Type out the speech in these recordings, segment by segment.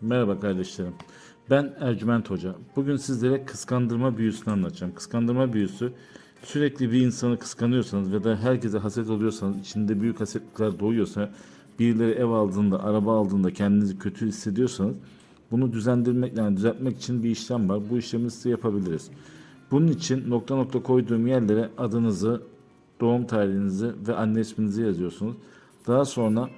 Merhaba kardeşlerim. Ben Ercüment Hoca. Bugün sizlere kıskandırma büyüsünü anlatacağım. Kıskandırma büyüsü sürekli bir insanı kıskanıyorsanız ve da herkese haset oluyorsanız, içinde büyük hasetlikler doğuyorsa, birileri ev aldığında, araba aldığında kendinizi kötü hissediyorsanız bunu düzendirmek, yani düzeltmek için bir işlem var. Bu işlemi size yapabiliriz. Bunun için nokta nokta koyduğum yerlere adınızı, doğum tarihinizi ve anne isminizi yazıyorsunuz. Daha sonra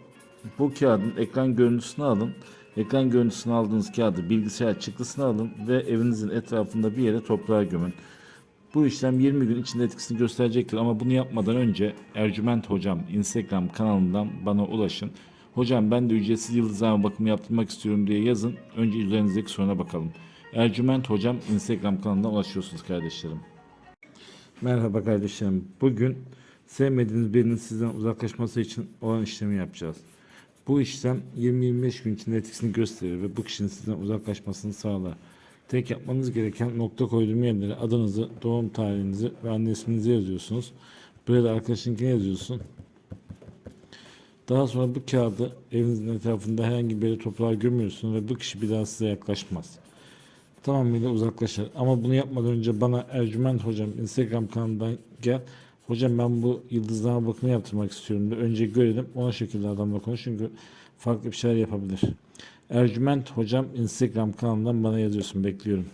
bu kağıdın ekran görüntüsünü alın. Ekran görüntüsünü aldığınız kağıdı bilgisayar çıktısını alın ve evinizin etrafında bir yere toprağa gömün. Bu işlem 20 gün içinde etkisini gösterecektir ama bunu yapmadan önce Ercüment Hocam Instagram kanalından bana ulaşın. Hocam ben de ücretsiz yıldızlama bakımı yaptırmak istiyorum diye yazın. Önce üzerinizdeki soruna bakalım. Ercüment Hocam Instagram kanalından ulaşıyorsunuz kardeşlerim. Merhaba kardeşlerim. Bugün sevmediğiniz birinin sizden uzaklaşması için olan işlemi yapacağız. Bu işlem 20-25 gün içinde etkisini gösterir ve bu kişinin sizden uzaklaşmasını sağlar. Tek yapmanız gereken nokta koyduğum yerlere adınızı, doğum tarihinizi ve anne isminizi yazıyorsunuz. Buraya da arkadaşınkini yazıyorsun. Daha sonra bu kağıdı evinizin etrafında herhangi bir toprağa gömüyorsun ve bu kişi bir daha size yaklaşmaz tamamıyla uzaklaşır. Ama bunu yapmadan önce bana Ercüment Hocam Instagram kanalından gel. Hocam ben bu yıldızlama bakımı yaptırmak istiyorum de önce görelim. Ona şekilde adamla konuş çünkü farklı bir şeyler yapabilir. Ercüment Hocam Instagram kanalından bana yazıyorsun. Bekliyorum.